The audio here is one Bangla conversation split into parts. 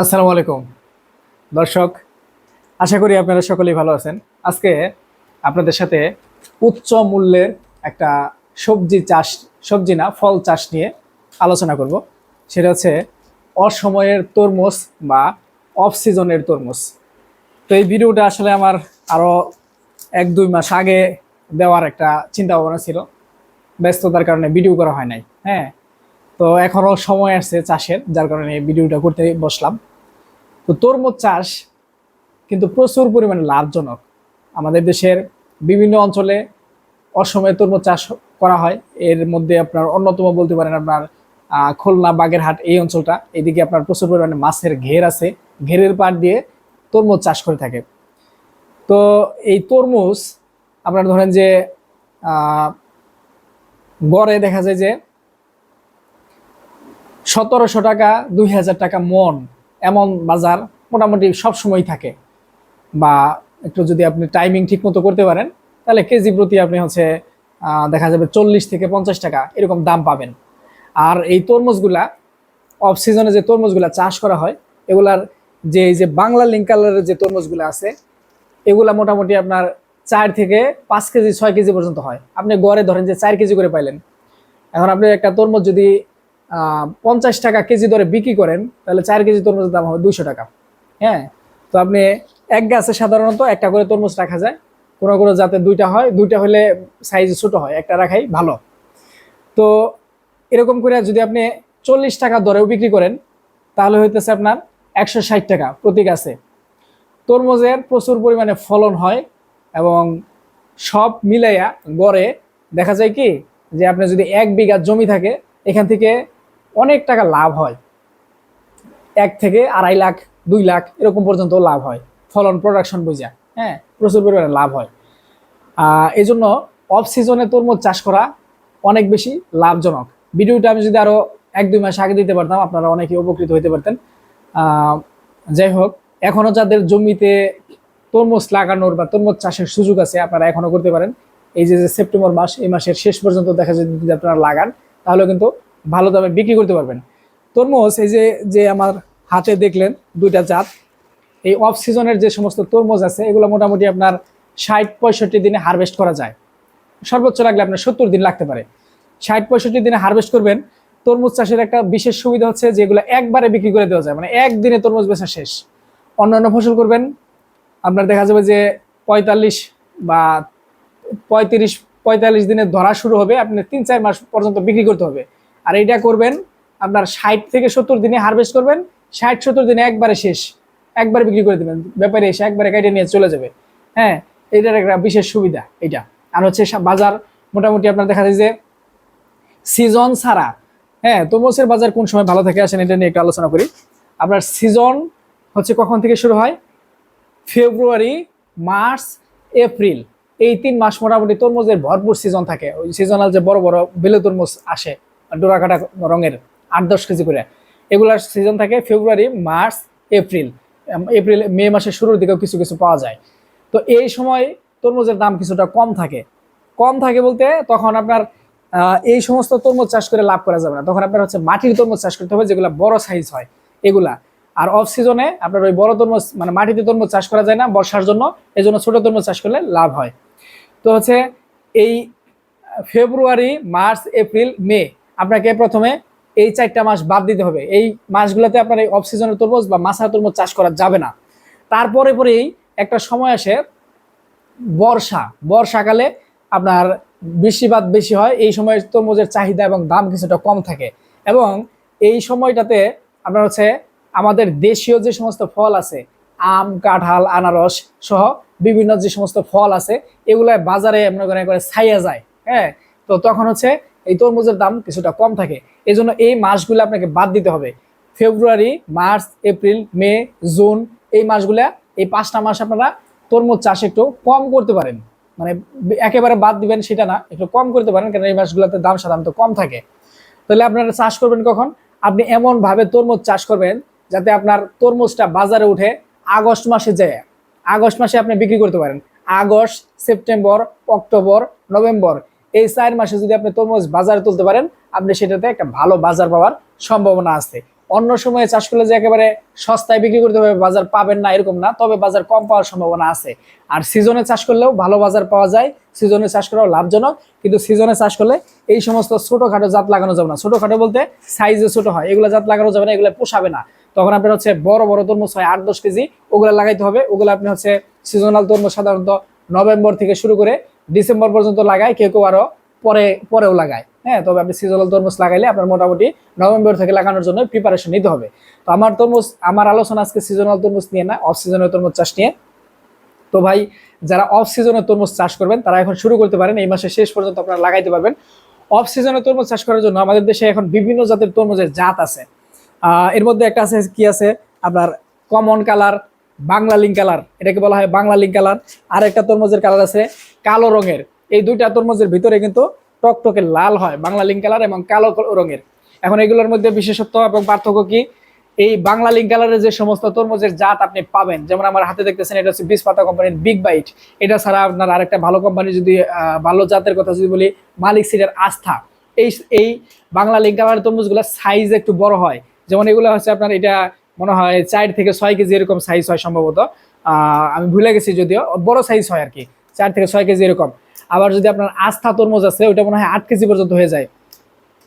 আসসালামু আলাইকুম। দর্শক, আশা করি আপনারা সকলেই ভালো আছেন। আজকে আপনাদের সাথে উচ্চ মূল্যের একটা সবজি চাষ, সবজি না, ফল চাষ নিয়ে আলোচনা করব। সেটা হচ্ছে অসময়ের তরমুজ বা অফ সিজনের তরমুজ। তো এই ভিডিওটা আসলে আমার আরও এক, দুই মাস আগে দেওয়ার একটা চিন্তা ভাবনা ছিল। ব্যস্ততার কারণে ভিডিও করা হয় নাই। হ্যাঁ তো এখনও সময় আসছে চাষের, যার কারণে ভিডিওটা করতে বসলাম। তো তরমুজ চাষ কিন্তু প্রচুর পরিমাণে লাভজনক। আমাদের দেশের বিভিন্ন অঞ্চলে অসময়ে তরমুজ চাষ করা হয়। এর মধ্যে আপনার অন্যতম বলতে পারেন আপনার খুলনা, বাগেরহাট এই অঞ্চলটা। এদিকে আপনার প্রচুর পরিমাণে মাছের ঘের আছে। ঘেরের পাড় দিয়ে তরমুজ চাষ করে থাকে। তো এই তরমুজ আপনার ধরেন যে গড়ে দেখা যায় যে সতেরোশো টাকা, দুই হাজার টাকা মন এমন বাজার মোটামুটি সব সময় থাকে। বা একটু যদি আপনি টাইমিং ঠিক মতো করতে পারেন, তাহলে কেজি প্রতি আপনি হচ্ছে দেখা যাবে চল্লিশ থেকে পঞ্চাশ টাকা এরকম দাম পাবেন। আর এই তরমুজগুলা অফ সিজনে যে তরমুজগুলা চাষ করা হয়, এগুলার যে, এই যে বাংলা লিঙ্ক কালারের যে তরমুজগুলো আছে, এগুলা মোটামুটি আপনার চার থেকে পাঁচ কেজি, ছয় কেজি পর্যন্ত হয়। আপনি গড়ে ধরেন যে চার কেজি করে পাইলেন। এখন আপনি একটা তরমুজ যদি পঞ্চাশ টাকা কেজি দরে বিক্রি করেন, তাহলে চার কেজি তরমুজের দাম হবে দুইশো টাকা। হ্যাঁ? তো আপনি এক গাছে সাধারণত একটা করে তরমুজ রাখা যায়। কোনো কোনো যাতে দুইটা হয়, দুইটা হলে সাইজ ছোট হয়, একটা রাখাই ভালো। তো এরকম করে যদি আপনি চল্লিশ টাকা দরেও বিক্রি করেন, তাহলে হইতেছে আপনার একশো ষাট টাকা প্রতি গাছে। তরমুজের প্রচুর পরিমাণে ফলন হয় এবং সব মিলাইয়া গড়ে দেখা যায় কি, যে আপনি যদি এক বিঘা জমি থাকে, এখান থেকে অনেক টাকা লাভ হয়। এক থেকে আড়াই লাখ, দুই লাখ এরকম পর্যন্ত লাভ হয়। ফলন প্রোডাকশন বুঝা হ্যাঁ? প্রচুর পরিমাণে লাভ হয়। এই জন্য অফ সিজনে তরমুজ চাষ করা অনেক বেশি লাভজনক। ভিডিওটা আমি যদি আরও এক, দুই মাস আগে দিতে পারতাম, আপনারা অনেকে উপকৃত হইতে পারতেন। যাই হোক এখনও যাদের জমিতে তরমুজ লাগানোর বা তরমুজ চাষের সুযোগ আছে, আপনারা এখনও করতে পারেন। এই যে সেপ্টেম্বর মাস, এই মাসের শেষ পর্যন্ত দেখা যায় যদি আপনারা লাগান, তাহলে কিন্তু ভালো দামে বিক্রি করতে পারবেন। তরমুজ, এই যে যে আমার হাতে দেখলেন দুইটা জাত, এই অফ সিজনের যে সমস্ত তরমুজ আছে, এগুলো মোটামুটি আপনার ষাট পঁয়ষট্টি দিনে হারভেস্ট করা যায়। সর্বোচ্চ লাগলে আপনার সত্তর দিন লাগতে পারে। ষাট পঁয়ষট্টি দিনে হারভেস্ট করবেন, তরমুজ চাষের একটা বিশেষ সুবিধা হচ্ছে যেগুলো একবারে বিক্রি করে দেওয়া যায়। মানে একদিনে তরমুজ বেচা শেষ। অন্যান্য ফসল করবেন, আপনার দেখা যাবে যে পঁয়তাল্লিশ বা পঁয়ত্রিশ, পঁয়তাল্লিশ দিনে ধরা শুরু হবে, আপনি তিন চার মাস পর্যন্ত বিক্রি করতে হবে। আর এইটা করবেন আপনার ষাট থেকে সত্তর দিনে হারভেস্ট করবেন, ষাট সত্তর দিনে একবারে শেষ, একবার বিক্রি করে দেবেন, ব্যাপারে এসে একবারে কেটে নিয়ে চলে যাবে। হ্যাঁ এটার একটা বিশেষ সুবিধা এটা। আর হচ্ছে বাজার মোটামুটি আপনার দেখা যায় যে সিজন ছাড়া হ্যাঁ তরমুজের বাজার কোন সময় ভালো থাকে আসেন এটা নিয়ে একটু আলোচনা করি। আপনার সিজন হচ্ছে কখন থেকে শুরু হয়? February, March, April. এই তিন মাস মোটামুটি তরমুজের ভরপুর সিজন থাকে। ওই সিজনাল যে বড় বড় বেলে তরমুজ আসে ডোরাকাটা রঙের আট দশ কেজি করে। এগুলার সিজন থাকে February March April April May মাসের শুরুর দিকেও কিছু কিছু পাওয়া যায়। তো এই সময় তরমুজের দাম কিছুটা কম থাকে। কম থাকে বলতে তখন আপনার এই সমস্ত তরমুজ চাষ করে লাভ করা যাবে না। তখন আপনার হচ্ছে মাটির তরমুজ চাষ করতে হবে যেগুলো বড় সাইজ হয়, এগুলা। আর অফ সিজনে আপনার ওই বড় তরমুজ মানে মাটিতে তরমুজ চাষ করা যায় না বর্ষার জন্য এই জন্য ছোটো তরমুজ চাষ করলে লাভ হয়। তো হচ্ছে এই ফেব্রুয়ারি মার্চ এপ্রিল মে আপনাকে প্রথমে এই চারটা মাস বাদ দিতে হবে। এই মাসগুলোতে আপনার এই অফ সিজনের তরমুজ বা মাছা তরমুজ চাষ করা যাবে না। তারপরে পরেই একটা সময় আসে বর্ষা। বর্ষাকালে আপনার বৃষ্টিপাত বেশি হয়, এই সময় তরমুজের চাহিদা এবং দাম কিছুটা কম থাকে। এবং এই সময়টাতে আপনার হচ্ছে আমাদের দেশীয় যে সমস্ত ফল আছে, আম, কাঁঠাল, আনারস সহ বিভিন্ন যে সমস্ত ফল আছে এগুলো বাজারে করেন করে ছাইয়া যায়। হ্যাঁ তো তখন হচ্ছে এই তরমুজের দাম কিছুটা কম থাকে। এই জন্য এই মাসগুলো আপনাকে বাদ দিতে হবে। February, March, April, May, June এই মাসগুলা, এই পাঁচটা মাস আপনারা তরমুজ চাষ একটু কম করতে পারেন। মানে একেবারে বাদ দিবেন সেটা না, একটু কম করতে পারেন কারণ এই মাসগুলোতে দাম সাধারণত কম থাকে। তাহলে আপনারা চাষ করবেন কখন? আপনি এমন ভাবে তরমুজ চাষ করবেন যাতে আপনার তরমুজটা বাজারে উঠে আগস্ট মাসে যায়। আগস্ট মাসে আপনি বিক্রি করতে পারেন। আগস্ট, সেপ্টেম্বর, অক্টোবর, নভেম্বর এই চার মাসে যদি আপনি তরমুজ বাজারে তুলতে পারেন, আপনি সেটাতে একটা ভালো বাজার পাওয়ার সম্ভাবনা আছে। অন্য সময়ে চাষ করলে যে একেবারে সস্তায় বিক্রি করতে হবে, বাজার পাবেন না, এরকম না, তবে বাজার কম পাওয়ার সম্ভাবনা আছে। আর সিজনে চাষ করলেও ভালো বাজার পাওয়া যায় সিজনে চাষ করাও লাভজনক, কিন্তু সিজনে চাষ করলে এই সমস্ত ছোটোখাটো জাত লাগানো যাবে না। ছোটোখাটো বলতে সাইজে ছোট হয়, এগুলো জাত লাগানো যাবে না, এগুলো পোষাবে না। তখন আপনার হচ্ছে বড় বড় তরমুজ হয় আট, দশ কেজি, ওগুলো লাগাইতে হবে। ওগুলো আপনি হচ্ছে সিজনাল তরমুজ সাধারণত নভেম্বর থেকে শুরু করে ডিসেম্বর পর্যন্ত লাগায়, কেউ কেউ আরও পরে, পরেও লাগায়। হ্যাঁ তবে আপনি সিজনাল তরমুজ লাগাইলে আপনার মোটামুটি নভেম্বর থেকে লাগানোর জন্য প্রিপারেশন নিতে হবে। তো আমার তরমুজ, আমার আলোচনা আজকে সিজনাল তরমুজ নিয়ে না অফ সিজনের তরমুজ চাষ নিয়ে। তো ভাই, যারা অফ সিজনের তরমুজ চাষ করবেন, তারা এখন শুরু করতে পারেন, এই মাসের শেষ পর্যন্ত আপনারা লাগাইতে পারবেন। অফ সিজনে তরমুজ চাষ করার জন্য আমাদের দেশে এখন বিভিন্ন জাতের তরমুজের জাত আছে। এর মধ্যে একটা আছে, কি আছে? আপনার common colour Bangla link colour এটাকে বলা হয় বাংলা লিঙ্ক কালার আর একটা তরমুজের কালার আছে কালো রঙের। এই দুইটা তরমুজের ভিতরে কিন্তু টকটকে লাল হয়, বাংলা লিঙ্ক কালার এবং কালো রঙের। এখন এগুলোর মধ্যে বিশেষত্ব এবং পার্থক্য কি? এই বাংলা লিঙ্ক কালারের যে সমস্ত তরমুজের জাত আপনি পাবেন, যেমন আমার হাতে দেখতেছেন এটা হচ্ছে বিশ পাতা কোম্পানির বিগ বাইট এটা ছাড়া আপনার আরেকটা ভালো কোম্পানি যদি ভালো জাতের কথা যদি বলি, মালিক সিডের আস্থা। এই এই বাংলা লিঙ্ক কালারের তরমুজগুলো সাইজ একটু বড় হয়। যেমন এগুলো হচ্ছে আপনার এটা মনে হয় চার থেকে ছয় কেজি এরকম সাইজ হয় সম্ভবত। আমি ভুলে গেছি যদিও, বড় সাইজ হয় আর কি। চার থেকে ছয় কেজি এরকম। আবার যদি আপনার আস্থা তরমুজ আছে, ওইটা মনে হয় আট কেজি পর্যন্ত হয়ে যায়।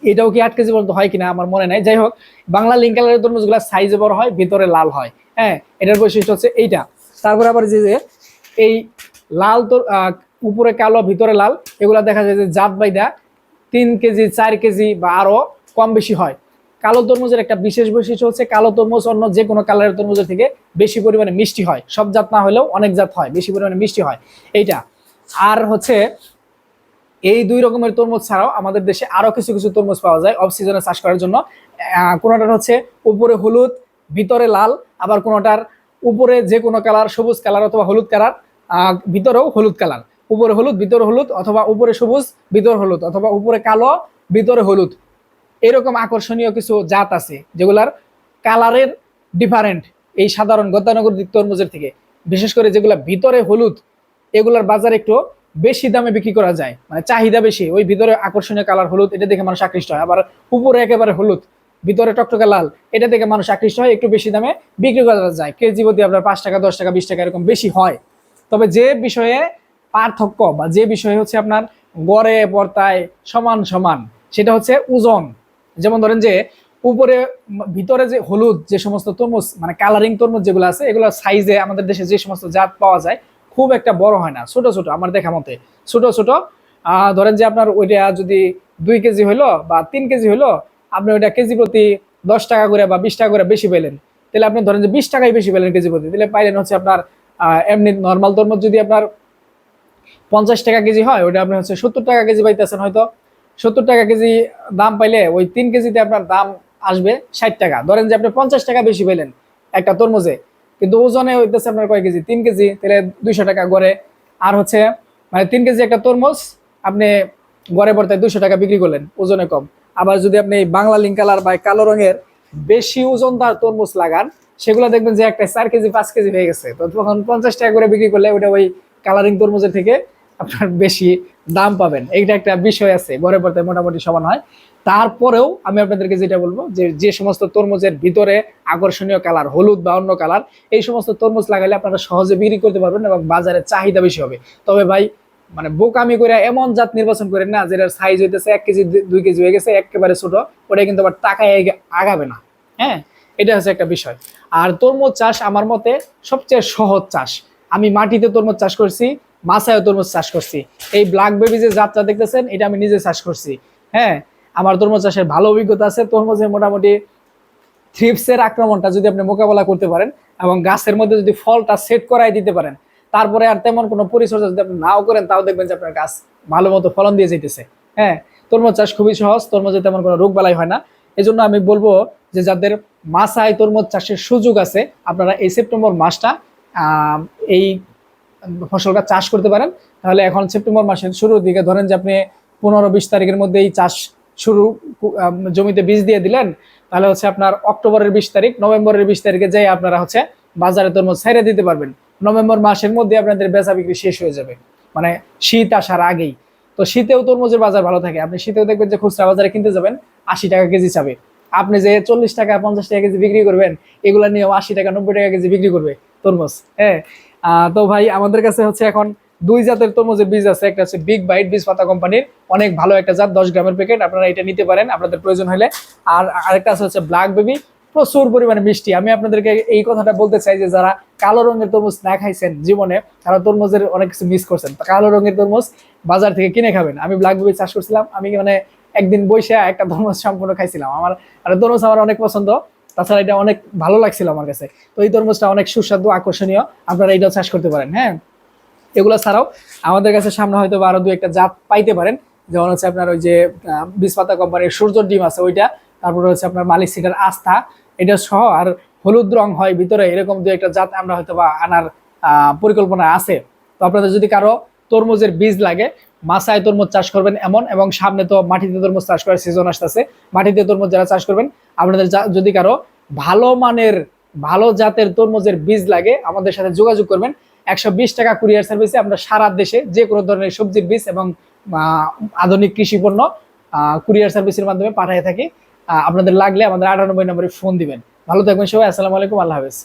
এটাও কি আট কেজি পর্যন্ত হয় কিনা আমার মনে নাই। যাই হোক, বাংলা লিঙ্ক কালারের তরমুজগুলো সাইজে বড় হয়, ভিতরে লাল হয়। হ্যাঁ এটার বৈশিষ্ট্য হচ্ছে এইটা। তারপরে আবার যে এই লাল তোর উপরে কালো, ভিতরে লাল, এগুলা দেখা যায় যে জাত বাইদা তিন কেজি, চার কেজি বা আরও কম বেশি হয়। কালো তরমুজের একটা বিশেষ বৈশিষ্ট্য হচ্ছে কালো তরমুজ অন্য যে কোনো কালারের তরমুজের থেকে বেশি পরিমাণে মিষ্টি হয়। সব জাত না হলেও অনেক জাত হয়, বেশি পরিমাণে মিষ্টি হয়। এইটা। আর হচ্ছে এই দুই রকমের তরমুজ ছাড়াও আমাদের দেশে আরও কিছু কিছু তরমুজ পাওয়া যায় অফ সিজনে চাষ করার জন্য। কোনোটার হচ্ছে উপরে হলুদ, ভিতরে লাল, আবার কোনোটার উপরে যে কোনো কালার, সবুজ কালার অথবা হলুদ কালার ভিতরেও হলুদ কালার। উপরে হলুদ, ভিতরে হলুদ অথবা উপরে সবুজ, ভিতরে হলুদ, অথবা উপরে কালো, ভিতরে হলুদ। এরকম আকর্ষণীয় কিছু জাত আছে যেগুলার কালারের ডিফারেন্ট এই সাধারণ গদ্যানগর তরমুজের থেকে। বিশেষ করে যেগুলা ভিতরে হলুদ, এগুলার বাজার একটু বেশি দামে বিক্রি করা যায়। মানে চাহিদা বেশি, ওই ভিতরে আকর্ষণীয় কালার হলুদ, এটা দেখে মানুষ আকৃষ্ট হয়। আবার উপরে একেবারে হলুদ, ভিতরে টকটকে লাল, এটা দেখে মানুষ আকৃষ্ট হয়, একটু বেশি দামে বিক্রি করা যায়। কেজি প্রতি আপনার পাঁচ টাকা, দশ টাকা, বিশ টাকা এরকম বেশি হয়। তবে যে বিষয়ে পার্থক্য বা যে বিষয়ে হচ্ছে আপনার গড়ে, পর্তায় সমান সমান, সেটা হচ্ছে ওজন। যেমন ধরেন যে উপরে, ভিতরে যে হলুদ যে সমস্ত তরমুজ মানে কালারিং তরমুজ যেগুলো আছে, এগুলো সাইজে আমাদের দেশে যে সমস্ত জাত পাওয়া যায়, খুব একটা বড় হয় না। ছোট ছোট আমার দেখা মতে। ছোট ছোট ধরেন যে আপনার ওইটা যদি দুই কেজি হইল বা তিন কেজি হইল, আপনি ওইটা কেজি প্রতি দশ টাকা করে বা বিশ টাকা করে বেশি পেলেন। তাহলে আপনি ধরেন যে বিশ টাকাই বেশি পেলেন কেজি প্রতি। তাহলে পাইলেন হচ্ছে আপনার এমনি নর্মাল তরমুজ যদি আপনার পঞ্চাশ টাকা কেজি হয় ওটা আপনি হচ্ছে সত্তর টাকা কেজি পাইতেছেন হয়তো। সত্তর টাকা কেজি দাম পাইলে ওই তিন কেজিতে আপনার দাম আসবে ষাট টাকা। ধরেন যে আপনি পঞ্চাশ টাকা বেশি পেলেন একটা তরমুজে, কিন্তু ওজনে হইতেছে আপনার কয় কেজি? তিন কেজি, তাহলে দুইশো টাকা গড়ে। আর হচ্ছে মানে তিন কেজি একটা তরমুজ, আপনি গড়ে পড়তে দুইশো টাকা বিক্রি করলেন, ওজনে কম। আবার যদি আপনি বাংলা লিঙ্ক কালার বা কালো রঙের বেশি ওজনদার তরমুজ লাগান, সেগুলো দেখবেন যে একটা চার কেজি, পাঁচ কেজি হয়ে গেছে। তো তখন পঞ্চাশ টাকা করে বিক্রি করলে ওটা ওই কালারিং তরমুজের থেকে আপনার বেশি দাম পাবেন। এইটা একটা বিষয় আছে গড়ে পড়তে মোটামুটি সমান হয়। তারপরেও আমি আপনাদেরকে যেটা বলব যে যে সমস্ত তরমুজের ভিতরে আকর্ষণীয় কালার, হলুদ বা অন্য কালার, এই সমস্ত তরমুজ লাগাইলে আপনারা সহজে বিক্রি করতে পারবেন এবং বাজারে চাহিদা বেশি হবে। তবে ভাই মানে বোকামি করে এমন জাত নির্বাচন করেন না, যেটার সাইজ হইতেছে এক কেজি দুই কেজি হয়ে গেছে, একেবারে ছোট, ওটা কিন্তু আবার টাকায় আগাবে না। হ্যাঁ এটা হচ্ছে একটা বিষয়। আর তরমুজ চাষ আমার মতে সবচেয়ে সহজ চাষ। আমি মাটিতে তরমুজ চাষ করছি মাছায় তরমুজ চাষ করছি। এই ব্ল্যাক বেবি যে যাত্রা দেখতেছেন, এটা আমি নিজে চাষ করছি। হ্যাঁ আমার তরমুজ চাষের ভালো অভিজ্ঞতা আছে। তরমুজে মোটামুটি থ্রিপসের আক্রমণটা যদি আপনি মোকাবেলা করতে পারেন এবং গাছের মধ্যে যদি ফলটা সেট করাই দিতে পারেন, তারপরে আর তেমন কোনো পরিচর্যা যদি আপনি নাও করেন, তাও দেখবেন যে আপনার গাছ ভালো মতো ফলন দিয়ে যেতেছে হ্যাঁ তরমুজ চাষ খুবই সহজ, তরমুজে তেমন কোনো রোগ বালাই হয় না। এজন্য আমি বলব যে যাদের মাছায় তরমুজ চাষের সুযোগ আছে, আপনারা এই সেপ্টেম্বর মাসটা এই ফসলটা চাষ করতে পারেন, তাহলে এখন সেপ্টেম্বর মাসের শুরুর দিকে ধরেন যে আপনি পনেরো বিশ তারিখের মধ্যে এই চাষ শুরু জমিতে বীজ দিয়ে দিলেন, তাহলে হচ্ছে আপনার অক্টোবরের বিশ তারিখ, নভেম্বরের বিশ তারিখে যাই আপনারা হচ্ছে বাজারে তরমুজ ছেড়ে দিতে পারবেন। নভেম্বর মাসের মধ্যে আপনাদের বেচা বিক্রি শেষ হয়ে যাবে মানে শীত আসার আগেই। তো শীতেও তরমুজের বাজার ভালো থাকে, আপনি শীতেও দেখবেন যে খুচরা বাজারে কিনতে যাবেন, আশি টাকা কেজি চাবে। আপনি যে চল্লিশ টাকা, পঞ্চাশ টাকা কেজি বিক্রি করবেন, এগুলা নিয়ে আশি টাকা, নব্বই টাকা কেজি বিক্রি করবে তরমুজ হ্যাঁ? তো ভাই, আমাদের কাছে হচ্ছে এখন দুই জাতের তরমুজের বীজ আছে। একটা হচ্ছে বিগ বাইট বীজ পাতা কোম্পানির। অনেক ভালো একটা জাত, দশ গ্রামের প্যাকেট আপনারা এটা নিতে পারেন, আপনাদের প্রয়োজন হলে। আর আরেকটা হচ্ছে ব্ল্যাক বেবি প্রচুর পরিমাণে মিষ্টি। আমি আপনাদেরকে এই কথাটা বলতে চাই যে, যারা কালো রঙের তরমুজ না খাইছেন জীবনে, তারা তরমুজের অনেক কিছু মিস করছেন। কালো রঙের তরমুজ বাজার থেকে কিনে খাবেন। আমি ব্ল্যাক বেবি চাষ করছিলাম, আমি মানে একদিন বসে একটা তরমুজ সম্পূর্ণ খাইছিলাম। আমার আর তরমুজ আমার অনেক পছন্দ। তাছাড়া এটা অনেক ভালো লাগছিল আমার কাছে। তো এই তরমুজটা অনেক সুস্বাদু আকর্ষণীয়। আপনারা এইটাও চাষ করতে পারেন হ্যাঁ? এগুলো ছাড়াও আমাদের কাছে সামনে হয়তো বা আরও দু একটা জাত পাইতে পারেন। যেমন হচ্ছে আপনার ওই যে আহ, কোম্পানির সূর্য ডিম আছে ওইটা তারপরে হচ্ছে আপনার মালিক সিটার আস্থা এটা সহ আর হলুদ রং হয় ভিতরে এরকম দু একটা জাত আমরা হয়তো বা আনার পরিকল্পনা আছে। তো আপনাদের যদি কারও তরমুজের বীজ লাগে মাসায় তরমুজ চাষ করবেন এমন, এবং সামনে তো মাটিতে তরমুজ চাষ করার সিজন আসতেছে। মাটিতে তরমুজ যারা চাষ করবেন, আপনাদের যদি কারও ভালো মানের, ভালো জাতের তরমুজের বীজ লাগে, আমাদের সাথে যোগাযোগ করবেন। একশো বিশ টাকা কুরিয়ার সার্ভিসে আমরা সারা দেশে যে কোনো ধরনের সবজির বীজ এবং আধুনিক কৃষি পণ্য কুরিয়ার সার্ভিসের মাধ্যমে পাঠিয়ে থাকি। আপনাদের লাগলে আমাদের আটানব্বই নম্বরে ফোন দিবেন। ভালো থাকবেন সবাই, আসসালামু আলাইকুম, আল্লাহ হাফেজ।